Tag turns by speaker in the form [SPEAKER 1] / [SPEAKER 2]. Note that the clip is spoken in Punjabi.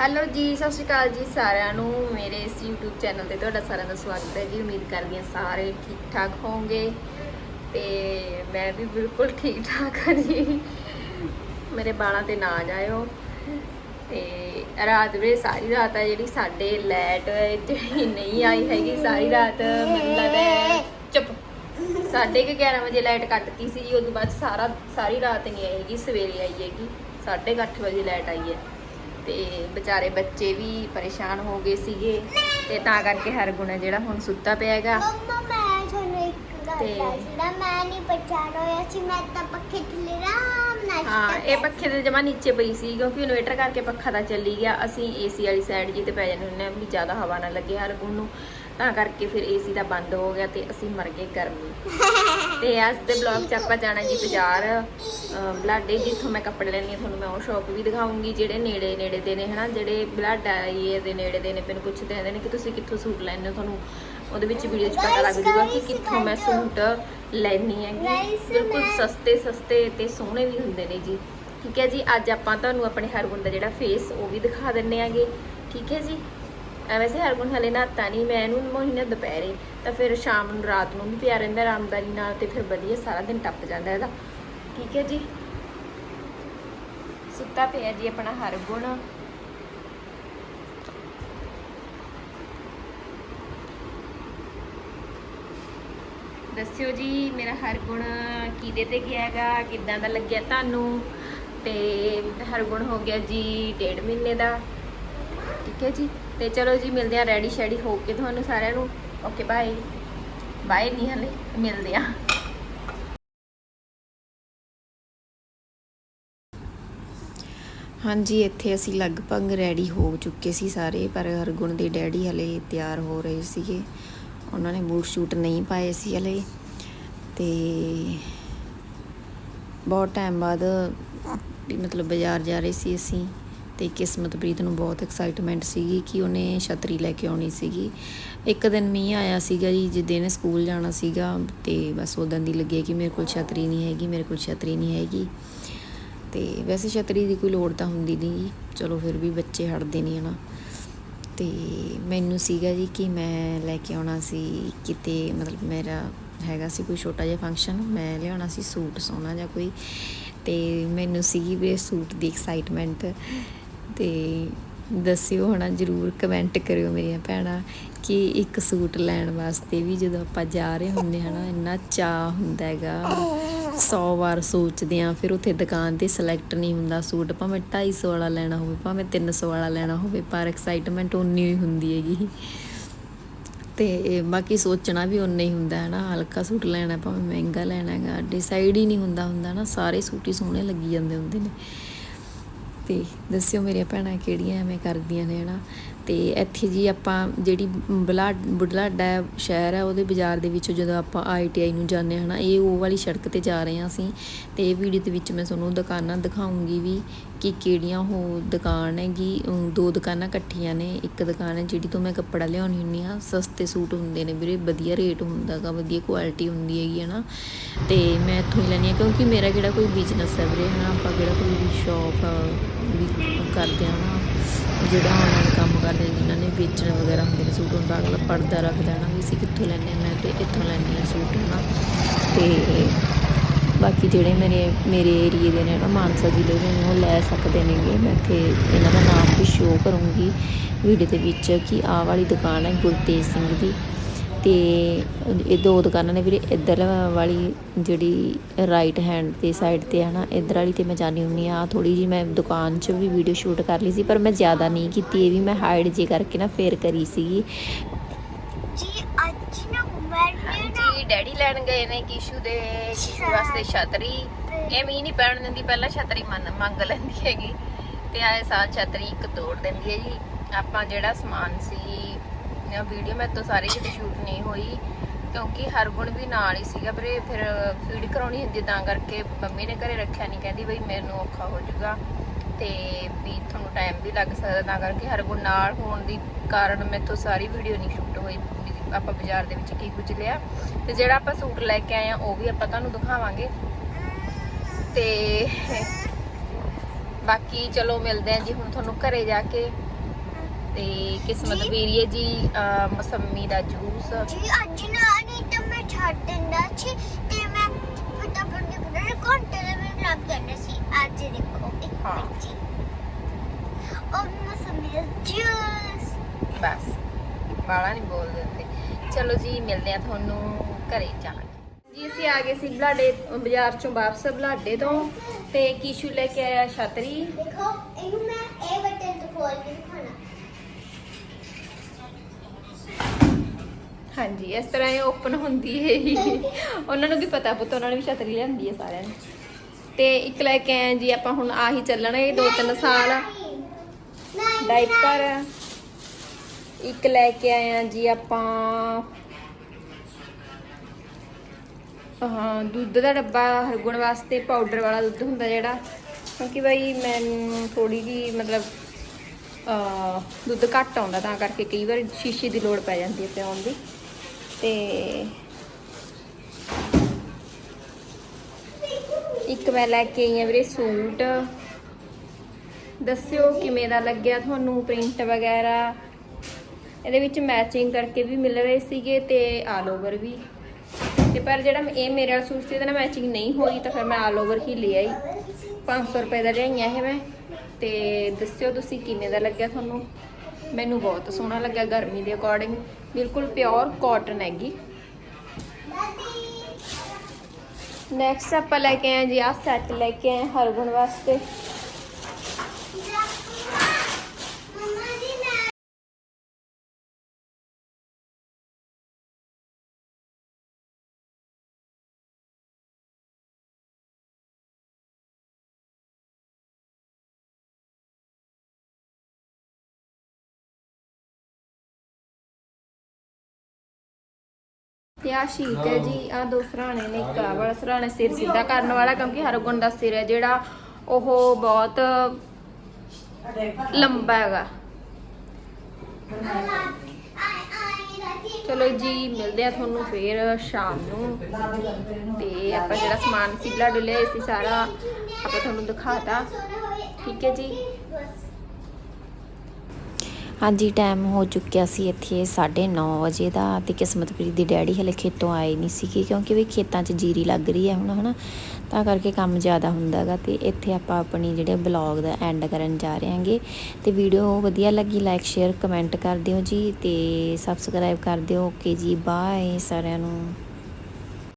[SPEAKER 1] ਹੈਲੋ ਜੀ, ਸਤਿ ਸ਼੍ਰੀ ਅਕਾਲ ਜੀ ਸਾਰਿਆਂ ਨੂੰ। ਮੇਰੇ ਇਸ YouTube ਚੈਨਲ ਤੇ ਤੁਹਾਡਾ ਸਾਰਿਆਂ ਦਾ ਸਵਾਗਤ ਹੈ ਜੀ। ਉਮੀਦ ਕਰਦੀ ਹਾਂ ਸਾਰੇ ਠੀਕ ਠਾਕ ਹੋਵੋਗੇ ਤੇ ਮੈਂ ਵੀ ਬਿਲਕੁਲ ਠੀਕ ਠਾਕ ਹਾਂ ਜੀ। ਮੇਰੇ ਬਾਲਾਂ ਤੇ ਨਾ ਜਾਇਓ। ਤੇ ਰਾਤ ਵੇ ਸਾਰੀ ਰਾਤ ਆ ਜਿਹੜੀ ਸਾਡੇ ਲਾਈਟ ਜਿਹੜੀ ਨਹੀਂ ਆਈ ਹੈਗੀ, ਸਾਰੀ ਰਾਤ ਮੈਨੂੰ ਲੱਗਦਾ ਚੁੱਪ। ਸਾਢੇ ਕੁ 11 ਵਜੇ ਲਾਈਟ ਕੱਟਤੀ ਸੀ ਜੀ ਉਦੋਂ ਬਾਅਦ ਸਾਰਾ ਸਾਰੀ ਰਾਤ ਨਹੀਂ ਆਈ ਹੈਗੀ, ਸਵੇਰੇ ਆਈ ਹੈਗੀ। 8:30 ਵਜੇ ਲਾਈਟ ਆਈ ਹੈ। ਤੇ ਵਿਚਾਰੇ ਬੱਚੇ ਵੀ ਪਰੇਸ਼ਾਨ ਹੋ ਗਏ ਸੀਗੇ ਤੇ ਤਾਂ ਕਰਕੇ ਹਰਗੁਣ ਜਿਹੜਾ ਹੁਣ ਸੁੱਤਾ ਪਿਆ ਹੈਗਾ।
[SPEAKER 2] ਮੰਮਾ ਮੈਂ ਤੁਹਾਨੂੰ ਇੱਕ ਗੱਲ
[SPEAKER 1] ਤੇ-
[SPEAKER 2] ਦੱਸਦਾ ਮੈਂ ਨਹੀਂ ਪਛਾਣ ਹੋਇਆ ਸੀ ਮੈਂ ਤਾਂ ਪੱਖੇ ਥੱਲੇ ਆਰਾਮ ਨਾਲ
[SPEAKER 1] ਹਾਂ ਇਹ ਪੱਖੇ ਦੇ ਜਮਾ ਨੀਚੇ ਪਈ ਸੀ ਕਿਉਂਕਿ ਇਨਵੇਟਰ ਕਰਕੇ ਪੱਖਾ ਤਾਂ ਚੱਲੀ ਗਿਆ। ਅਸੀਂ ਏਸੀ ਵਾਲੀ ਸਾਈਡ ਜੀ ਤੇ ਪੈ ਜਾਂਦੇ ਹੁੰਦੇ ਹਾਂ ਵੀ ਜ਼ਿਆਦਾ ਹਵਾ ਨਾ ਲੱਗੇ ਹਰਗੁਣ ਨੂੰ। ਤਾਂ ਕਰਕੇ ਫਿਰ ਏਸੀ ਦਾ ਬੰਦ ਹੋ ਗਿਆ ਤੇ ਅਸੀਂ ਮਰ ਗਏ ਗਰਮੀ। ਤੇ ਅੱਜ ਦੇ ਬਲੌਗ 'ਚ ਆਪਾਂ ਜਾਣਾ ਜੀ ਬਾਜ਼ਾਰ। ਅਹ ਬਲਾਡੇ ਜਿੱਥੋਂ ਮੈਂ ਕੱਪੜੇ ਲੈਣੀ ਆ ਤੁਹਾਨੂੰ ਮੈਂ ਉਹ ਸ਼ਾਪ ਵੀ ਦਿਖਾਉਂਗੀ ਜਿਹੜੇ ਨੇੜੇ ਨੇੜੇ ਦੇ ਨੇ ਹਨਾ ਜਿਹੜੇ ਬਲਾਡਾ ਏਰੀਏ ਦੇ ਨੇੜੇ ਦੇ ਨੇ ਮੈਨੂੰ ਪੁੱਛਦੇ ਰਹਿੰਦੇ ਨੇ ਕਿ ਤੁਸੀਂ ਕਿੱਥੋਂ ਸੂਟ ਲੈਣੇ ਹੋ ਤੁਹਾਨੂੰ ਉਹਦੇ ਵਿੱਚ ਵੀਡੀਓ 'ਚ ਪਤਾ ਲੱਗ ਜੂਗਾ ਕਿ ਕਿੱਥੋਂ ਮੈਂ ਸੂਟ ਲੈਣੀ ਹੈਗੀ
[SPEAKER 2] Guys,
[SPEAKER 1] ਬਿਲਕੁਲ ਸਸਤੇ ਸਸਤੇ ਤੇ ਸੋਹਣੇ ਵੀ ਹੁੰਦੇ ਨੇ ਜੀ। ਠੀਕ ਹੈ ਜੀ ਅੱਜ ਆਪਾਂ ਤੁਹਾਨੂੰ ਆਪਣੇ ਹਰਗੁਣ ਦਾ ਜਿਹੜਾ ਫੇਸ ਉਹ ਵੀ ਦਿਖਾ ਦਿੰਨੇ ਆਗੇ। ਠੀਕ ਹੈ ਜੀ? ਅਹ ਵੈਸੇ ਹਰਗੁਣ ਹਲੇ ਨਹਾਤਾ ਨਹੀਂ ਮੈਂ ਇਹਨੂੰ ਮਹੀਨਾ ਦੁਪਹਿਰੇ, ਤਾਂ ਫਿਰ ਸ਼ਾਮ ਨੂੰ, ਰਾਤ ਨੂੰ ਵੀ ਪਿਆ ਰਹਿੰਦਾ ਆਰਾਮਦਾਰੀ ਨਾਲ ਤੇ ਫਿਰ ਵਧੀਆ ਸਾਰਾ ਦਿਨ ਟੱਪ ਜਾਂਦਾ ਇਹਦਾ। ਠੀਕ ਹੈ ਜੀ? ਸੁੱਤਾ ਪਿਆ ਜੀ ਆਪਣਾ ਹਰਗੁਣ ਦੱਸਿਓ ਜੀ, ਮੇਰਾ ਹਰ ਗੁਣ ਕਿਹਦੇ ਤੇ ਗਿਆ ਹੈਗਾ, ਕਿੱਦਾਂ ਦਾ ਲੱਗਿਆ ਤੁਹਾਨੂੰ? ਤੇ ਹਰਗੁਣ ਹੋ ਗਿਆ ਜੀ, ਡੇਢ ਮਹੀਨੇ ਦਾ। ਠੀਕ ਹੈ ਜੀ। ਤੇ ਚਲੋ ਜੀ, ਮਿਲਦੇ ਆ ਰੈਡੀ ਸ਼ੈਡੀ ਹੋ ਕੇ ਤੁਹਾਨੂੰ ਸਾਰਿਆਂ ਨੂੰ। ਓਕੇ ਬਾਏ ਬਾਏ ਨਹੀਂ ਹਲੇ, ਮਿਲਦੇ ਆ
[SPEAKER 3] ਹਾਂਜੀ, ਇੱਥੇ ਅਸੀਂ ਲਗਭਗ ਰੈਡੀ ਹੋ ਚੁੱਕੇ ਸੀ ਸਾਰੇ, ਪਰ ਹਰਗੁਣ ਦੇ ਡੈਡੀ ਹਲੇ ਤਿਆਰ ਹੋ ਰਹੇ ਸੀਗੇ। ਉਹਨਾਂ ਨੇ ਬੂਟ ਸ਼ੂਟ ਨਹੀਂ ਪਾਏ ਸੀ ਹਲੇ। ਤੇ ਬਹੁਤ ਟਾਈਮ ਬਾਅਦ ਵੀ ਮਤਲਬ ਬਾਜ਼ਾਰ ਜਾ ਰਹੇ ਸੀ ਅਸੀਂ। ਤੇ ਕਿਸਮਤਪ੍ਰੀਤ ਨੂੰ ਬਹੁਤ ਐਕਸਾਈਟਮੈਂਟ ਸੀਗੀ ਕਿ ਉਹਨੇ ਛਤਰੀ ਲੈ ਕੇ ਆਉਣੀ ਸੀਗੀ। ਇੱਕ ਦਿਨ ਮੀਂਹ ਆਇਆ ਸੀਗਾ ਜੀ ਜਿੱਦੇ ਨੇ ਸਕੂਲ ਜਾਣਾ ਸੀਗਾ ਤੇ ਬਸ ਉਦੋਂ ਦੀ ਲੱਗੇ ਕਿ ਮੇਰੇ ਕੋਲ ਛਤਰੀ ਨਹੀਂ ਹੈਗੀ, ਮੇਰੇ ਕੋਲ ਛਤਰੀ ਨਹੀਂ ਹੈਗੀ। ਤੇ ਵੈਸੇ ਛਤਰੀ ਦੀ ਕੋਈ ਲੋੜ ਤਾਂ ਹੁੰਦੀ ਨਹੀਂ ਜੀ, ਚਲੋ ਫਿਰ ਵੀ ਬੱਚੇ ਹਟਦੇ ਨਹੀਂ ਹਨਾ। ਤੇ ਮੈਨੂੰ ਸੀਗਾ ਜੀ ਕਿ ਮੈਂ ਲੈ ਕੇ ਆਉਣਾ ਸੀ ਕਿਤੇ, ਮਤਲਬ ਮੇਰਾ ਹੈਗਾ ਸੀ ਕੋਈ ਛੋਟਾ ਜਿਹਾ ਫੰਕਸ਼ਨ ਮੈਂ ਲਿਆਉਣਾ ਸੀ ਸੂਟ ਸੋਹਣਾ ਜਾਂ ਕੋਈ। ਤੇ ਮੈਨੂੰ ਸੀਗੀ ਵੀ ਸੂਟ ਦੀ ਐਕਸਾਈਟਮੈਂਟ ਤੇ ਦੱਸਿਓ ਹਨਾ, ਜਰੂਰ ਕਮੈਂਟ ਕਰਿਓ ਮੇਰੀਆਂ ਭੈਣਾਂ, ਕਿ ਇੱਕ ਸੂਟ ਲੈਣ ਵਾਸਤੇ ਵੀ ਜਦੋਂ ਆਪਾਂ ਜਾ ਰਹੇ ਹੁੰਦੇ ਹਨਾ ਇੰਨਾ ਚਾਹ ਹੁੰਦਾ ਹੈਗਾ। 100 ਵਾਰ ਸੋਚਦੇ ਆ ਫਿਰ ਉੱਥੇ ਦੁਕਾਨ ਤੇ ਸਿਲੈਕਟ ਨਹੀਂ ਹੁੰਦਾ ਸੂਟ, ਭਾਵੇਂ 250 ਵਾਲਾ ਲੈਣਾ ਹੋਵੇ, ਭਾਵੇਂ 300 ਵਾਲਾ ਲੈਣਾ ਹੋਵੇ, ਪਰ ਐਕਸਾਈਟਮੈਂਟ ਉਨੀ ਹੀ ਹੁੰਦੀ ਹੈਗੀ। ਤੇ ਬਾਕੀ ਸੋਚਣਾ ਵੀ ਉਨਾ ਹੀ ਹੁੰਦਾ ਹੈ ਨਾ, ਹਲਕਾ ਸੂਟ ਲੈਣਾ, ਭਾਵੇਂ ਮਹਿੰਗਾ ਲੈਣਾ ਹੈਗਾ ਡਿਸਾਈਡ ਹੀ ਨਹੀਂ ਹੁੰਦਾ ਹੁੰਦਾ ਨਾ, ਸਾਰੇ ਸੂਟ ਹੀ ਸੋਹਣੇ ਲੱਗੀ ਜਾਂਦੇ ਹੁੰਦੇ ਨੇ। ਤੇ ਦੱਸਿਓ ਮੇਰੀਆਂ ਭੈਣਾਂ ਕਿਹੜੀਆਂ ਐਵੇਂ ਕਰਦੀਆਂ ਨੇ ਹਨਾ? ਤੇ ਇੱਥੇ ਜੀ ਆਪਾਂ ਜਿਹੜੀ ਬੁਲਾ ਬੁਢਲਾਡਾ ਸ਼ਹਿਰ ਹੈ, ਉਹਦੇ ਬਾਜ਼ਾਰ ਦੇ ਵਿੱਚੋਂ ਜਦੋਂ ਆਪਾਂ ਆਈਟੀਆਈ ਨੂੰ ਜਾਂਦੇ ਹਾਂ ਹਨਾ, ਇਹ ਉਹ ਵਾਲੀ ਸੜਕ ਤੇ ਜਾ ਰਹੇ ਹਾਂ ਅਸੀਂ ਤੇ ਇਹ ਵੀਡੀਓ ਦੇ ਵਿੱਚ ਮੈਂ ਤੁਹਾਨੂੰ ਦੁਕਾਨਾਂ ਦਿਖਾਉਂਗੀ ਵੀ ਕਿ ਕਿਹੜੀਆਂ ਉਹ ਦੁਕਾਨ ਹੈਗੀ ਦੋ ਦੁਕਾਨਾਂ ਇਕੱਠੀਆਂ ਨੇ, ਇੱਕ ਦੁਕਾਨ ਹੈ ਜਿਹੜੀ ਤੋਂ ਮੈਂ ਕੱਪੜਾ ਲਿਆਉਣੀ ਹੁੰਨੀ ਆ ਸਸਤੇ ਸੂਟ ਹੁੰਦੇ ਨੇ ਵੀਰੇ, ਵਧੀਆ ਰੇਟ ਹੁੰਦਾਗਾ ਵਧੀਆ ਕੁਆਲਿਟੀ ਹੁੰਦੀ ਹੈਗੀ ਹੈ ਨਾ, ਤੇ ਮੈਂ ਇੱਥੋਂ ਹੀ ਲੈਣੀ ਆ ਕਿਉਂਕਿ ਮੇਰਾ ਕਿਹੜਾ ਕੋਈ ਬਿਜ਼ਨਸ ਹੈ ਵੀਰੇ, ਹਨਾ, ਆਪਾਂ ਕਿਹੜਾ ਕੋਈ ਵੀ ਸ਼ੌਪ ਵੀ ਕਰਦੇ ਆ ਨਾ ਜਿਹੜਾ ਆਨਲਾਈਨ ਕੰਮ ਕਰਦੇ ਆ, ਜਿਨ੍ਹਾਂ ਨੇ ਵੇਚਣ ਵਗੈਰਾ ਹੁੰਦੇ ਨੇ ਸੂਟ ਹੁੰਦਾ ਅਗਲਾ ਪਰਦਾ ਰੱਖਦਾ ਨਾ ਵੀ ਅਸੀਂ ਕਿੱਥੋਂ ਲੈਣੇ ਆ ਮੈਂ ਤੇ ਇੱਥੋਂ ਲੈਣੀ ਆ ਸੂਟ ਹਨਾ। ਤੇ ਬਾਕੀ ਜਿਹੜੇ ਮੇਰੇ ਮੇਰੇ ਏਰੀਏ ਦੇ ਨੇ ਨਾ ਮਾਨਸਾ ਜ਼ਿਲ੍ਹੇ ਦੇ ਨੇ ਉਹ ਲੈ ਸਕਦੇ ਨੇਗੇ। ਮੈਂ ਇੱਥੇ ਇਹਨਾਂ ਦਾ ਨਾਮ ਵੀ ਸ਼ੋਅ ਕਰੂੰਗੀ ਵੀਡੀਓ ਦੇ ਵਿੱਚ ਕਿ ਆਹ ਵਾਲੀ ਦੁਕਾਨ ਹੈ ਗੁਰਤੇਜ ਸਿੰਘ ਦੀ। ਤੇ ਇਹ ਦੋ ਦੁਕਾਨਾਂ ਨੇ ਵੀਰੇ ਇੱਧਰ ਵਾਲੀ ਜਿਹੜੀ ਰਾਈਟ ਹੈਂਡ ਤੇ ਸਾਈਡ ਤੇ ਹੈ ਨਾ ਇੱਧਰ ਵਾਲੀ ਤੇ ਮੈਂ ਜਾਣੀ ਹੁੰਨੀ ਆ ਥੋੜੀ ਜੀ ਮੈਂ ਦੁਕਾਨ 'ਚ ਵੀ ਵੀਡੀਓ ਸ਼ੂਟ ਕਰ ਲਈ ਸੀ ਪਰ ਮੈਂ ਜ਼ਿਆਦਾ ਨਹੀਂ ਕੀਤੀ। ਇਹ ਵੀ ਮੈਂ ਹਾਈਡ ਜੇ ਕਰਕੇ ਨਾ ਫੇਰ ਕਰੀ ਸੀਗੀ।
[SPEAKER 2] ਜੀ ਅੱਜ ਨਾ ਮੈਂ ਨਾ
[SPEAKER 1] ਜੀ ਡੈਡੀ ਲੈਣ ਗਏ ਨੇ ਕੀਸ਼ੂ ਦੇ ਕੀਸ਼ੂ ਵਾਸਤੇ ਛਤਰੀ। ਇਹ ਮੀਂਹ ਨਹੀਂ ਪੈਣ ਦਿੰਦੀ ਪਹਿਲਾਂ ਛਤਰੀ ਮੰਗ ਲੈਂਦੀ ਹੈਗੀ। ਤੇ ਆਏ ਸਾਲ ਛਤਰੀ ਇੱਕ ਤੋੜ ਦਿੰਦੀ ਹੈ ਜੀ। ਆਪਾਂ ਜਿਹੜਾ ਸਮਾਨ ਸੀ ਵੀਡੀਓ ਮੇਰੇ ਤੋਂ ਸਾਰੀ ਕਿਤੇ ਸ਼ੂਟ ਨਹੀਂ ਹੋਈ, ਕਿਉਂਕਿ ਹਰਗੁਣ ਵੀ ਨਾਲ ਹੀ ਸੀਗਾ ਵੀਰੇ ਫਿਰ ਫੀਡ ਕਰਾਉਣੀ ਹੁੰਦੀ ਤਾਂ ਕਰਕੇ ਮੰਮੀ ਨੇ ਘਰੇ ਰੱਖਿਆ ਨਹੀਂ ਕਹਿੰਦੀ ਬਈ ਮੈਨੂੰ ਔਖਾ ਹੋ ਜਾਊਗਾ ਤੇ ਵੀ ਤੁਹਾਨੂੰ ਟਾਈਮ ਵੀ ਲੱਗ ਸਕਦਾ, ਤਾਂ ਕਰਕੇ ਹਰਗੁਣ ਨਾਲ ਹੋਣ ਦੀ ਕਾਰਨ ਮੈਥੋਂ ਸਾਰੀ ਵੀਡੀਓ ਨਹੀਂ ਸ਼ੂਟ ਹੋਈ ਆਪਾਂ ਬਾਜ਼ਾਰ ਦੇ ਵਿੱਚ ਕੀ ਕੁਝ ਲਿਆ। ਤੇ ਜਿਹੜਾ ਆਪਾਂ ਸੂਟ ਲੈ ਕੇ ਆਏ ਆ, ਉਹ ਵੀ ਆਪਾਂ ਤੁਹਾਨੂੰ ਦਿਖਾਵਾਂਗੇ। ਤੇ ਬਾਕੀ ਚਲੋ ਮਿਲਦੇ ਆ ਜੀ, ਹੁਣ ਤੁਹਾਨੂੰ ਘਰੇ ਜਾ ਕੇ। ਤੇ ਕਿਸਮਤ ਵੀਰੀਏ ਜੀ ਅਹ, ਮਸੰਮੀ ਦਾ ਜੂਸ।
[SPEAKER 2] ਜੀ ਅੱਜ ਨਾ ਨਹੀਂ ਤਾਂ ਮੈਂ ਛੱਡ ਦਿੰਦਾ ਸੀ ਤੇ ਮੈਂ ਫਟਾਫਟ ਦੇ ਕੋਲ ਘੰਟੇ ਦੇ ਵਿੱਚ ਲੱਗ ਜਾਣਾ ਸੀ। ਅੱਜ ਦੇਖੋ ਇੱਕ
[SPEAKER 1] ਹਾਂ।
[SPEAKER 2] ਮਿੰਟ ਜੀ। ਉਹ ਮਸਮੀ ਜੂਸ।
[SPEAKER 1] ਬਸ ਬਾਲਾ ਨਹੀਂ ਬੋਲ ਦਿੰਦੇ। ਚਲੋ ਜੀ ਮਿਲਦੇ ਆ ਤੁਹਾਨੂੰ ਘਰੇ ਜਾ ਕੇ ਜੀ ਅਸੀਂ ਆ ਗਏ ਸੀ ਬਲਾਡੇ ਬਾਜ਼ਾਰ ਚੋਂ ਵਾਪਸ ਬਲਾਡੇ ਤੋਂ। ਤੇ ਕੀਸ਼ੂ ਲੈ ਕੇ ਆਇਆ ਛਤਰੀ।
[SPEAKER 2] ਦੇਖੋ ਇਹਨੂੰ ਮੈਂ ਇਹ ਬਟਨ ਤੋਂ ਖੋਲ ਕੇ ਦਿਖਾਣਾ
[SPEAKER 1] ਹਾਂਜੀ, ਇਸ ਤਰ੍ਹਾਂ ਇਹ ਓਪਨ ਹੁੰਦੀ ਹੈ ਹੀ। ਉਹਨਾਂ ਨੂੰ ਵੀ ਪਤਾ ਪੁੱਤ, ਉਹਨਾਂ ਨੇ ਵੀ ਛਤਰੀ ਲਿਆਂਦੀ ਹੈ ਸਾਰਿਆਂ ਨੂੰ। ਤੇ ਇੱਕ ਲੈ ਕੇ ਆਏ ਜੀ, ਆਪਾਂ ਹੁਣ ਆਹੀ ਚੱਲਣੇ ਦੋ ਤਿੰਨ ਸਾਲ।
[SPEAKER 2] ਨਹੀਂ
[SPEAKER 1] ਡਾਈਪਰ ਇੱਕ ਲੈ ਕੇ ਆਏ ਆ ਜੀ ਆਪਾਂ। ਹਾਂ, ਦੁੱਧ ਦਾ ਡੱਬਾ ਹਰਗੁਣ ਵਾਸਤੇ ਪਾਊਡਰ ਵਾਲਾ ਦੁੱਧ ਹੁੰਦਾ ਜਿਹੜਾ। ਕਿਉਂਕਿ ਬਈ ਮੈਨੂੰ ਥੋੜੀ ਜੀ ਮਤਲਬ ਦੁੱਧ ਘੱਟ ਆਉਂਦਾ, ਤਾਂ ਕਰਕੇ ਕਈ ਵਾਰ ਸ਼ੀਸ਼ੇ ਦੀ ਲੋੜ ਪੈ ਜਾਂਦੀ ਹੈ ਪਿਆਉਣ ਦੀ। ਤੇ ਇੱਕ ਮੈਂ ਲੈ ਕੇ ਆਈ ਆ ਵੀਰੇ ਸੂਟ। ਦੱਸਿਓ ਕਿਵੇਂ ਦਾ ਲੱਗਿਆ ਤੁਹਾਨੂੰ ਪ੍ਰਿੰਟ ਵਗੈਰਾ? ਇਹਦੇ ਵਿੱਚ ਮੈਚਿੰਗ ਕਰਕੇ ਵੀ ਮਿਲ ਰਹੇ ਸੀਗੇ ਤੇ ਆਲ ਓਵਰ ਵੀ। ਤੇ ਪਰ ਜਿਹੜਾ ਇਹ ਮੇਰੇ ਵਾਲਾ ਸੂਟ ਸੀ, ਇਹਦੇ ਨਾਲ ਮੈਚਿੰਗ ਨਹੀਂ ਹੋਈ ਤਾਂ ਫਿਰ ਮੈਂ ਆਲ ਓਵਰ ਹੀ ਲੈ ਆਈ। 500 ਰੁਪਏ ਦਾ ਲਿਆਈਆਂ ਇਹ ਮੈਂ। ਤੇ ਦੱਸਿਓ ਤੁਸੀਂ ਕਿਵੇਂ ਦਾ ਲੱਗਿਆ ਤੁਹਾਨੂੰ? ਮੈਨੂੰ ਬਹੁਤ ਸੋਹਣਾ ਲੱਗਿਆ ਗਰਮੀ ਦੇ ਅਕੋਰਡਿੰਗ ਬਿਲਕੁਲ ਪਿਓਰ ਕਾਟਨ ਹੈਗੀ। ਨੈਕਸਟ ਆਪਾਂ ਲੈ ਕੇ ਆਏ ਜੀ, ਆਹ ਸੈੱਟ ਲੈ ਕੇ ਆਏ ਹਰਗੁਣ ਵਾਸਤੇ। ਤੇ ਆ ਸ਼ੀਟ ਹੈ ਜੀ ਆ ਦੋ ਸਰਾਣੇ ਨੇ, ਇੱਕ ਆਹ ਵਾਲਾ ਸਰਾਣੇ ਸਿਰ ਸਿੱਧਾ ਕਰਨ ਵਾਲਾ, ਕਿਉਂਕਿ ਹਰਗੁਣ ਦਾ ਸਿਰ ਹੈ ਜਿਹੜਾ ਉਹ ਬਹੁਤ ਲੰਬਾ ਹੈਗਾ। ਚਲੋ ਜੀ, ਮਿਲਦੇ ਆ ਤੁਹਾਨੂੰ ਫੇਰ ਸ਼ਾਮ ਨੂੰ। ਤੇ ਆਪਾਂ ਜਿਹੜਾ ਸਮਾਨ ਸੀ ਬਲੱਡ ਲਿਆ ਸੀ ਸਾਰਾ ਆਪਾਂ ਤੁਹਾਨੂੰ ਦਿਖਾਤਾ। ਠੀਕ ਹੈ ਜੀ।
[SPEAKER 3] ਹਾਂਜੀ ਟਾਈਮ ਹੋ ਚੁੱਕਿਆ ਸੀ ਇੱਥੇ 9:30 ਵਜੇ ਦਾ ਤੇ ਕਿਸਮਤਪ੍ਰੀਤ ਦੀ ਡੈਡੀ ਹਲੇ ਖੇਤੋਂ ਆਏ ਨਹੀਂ ਸੀਗੇ ਕਿਉਂਕਿ ਵੀ ਖੇਤਾਂ 'ਚ ਜੀਰੀ ਲੱਗ ਰਹੀ ਹੈ ਹੁਣ, ਹਨਾ? ਤਾਂ ਕਰਕੇ ਕੰਮ ਜ਼ਿਆਦਾ ਹੁੰਦਾ ਹੈਗਾ ਤੇ ਇੱਥੇ ਆਪਾਂ ਆਪਣੀ ਜਿਹੜੇ ਬਲੌਗ ਦਾ ਐਂਡ ਕਰਨ ਜਾ ਰਹੇ ਹਾਂਗੇ ਤੇ ਵੀਡੀਓ ਵਧੀਆ ਲੱਗੀ ਲਾਈਕ ਸ਼ੇਅਰ ਕਮੈਂਟ ਕਰ ਦਿਓ ਜੀ ਤੇ ਸਬਸਕ੍ਰਾਈਬ ਕਰ ਦਿਓ ਓਕੇ ਜੀ ਬਾਏ ਸਾਰਿਆਂ ਨੂੰ।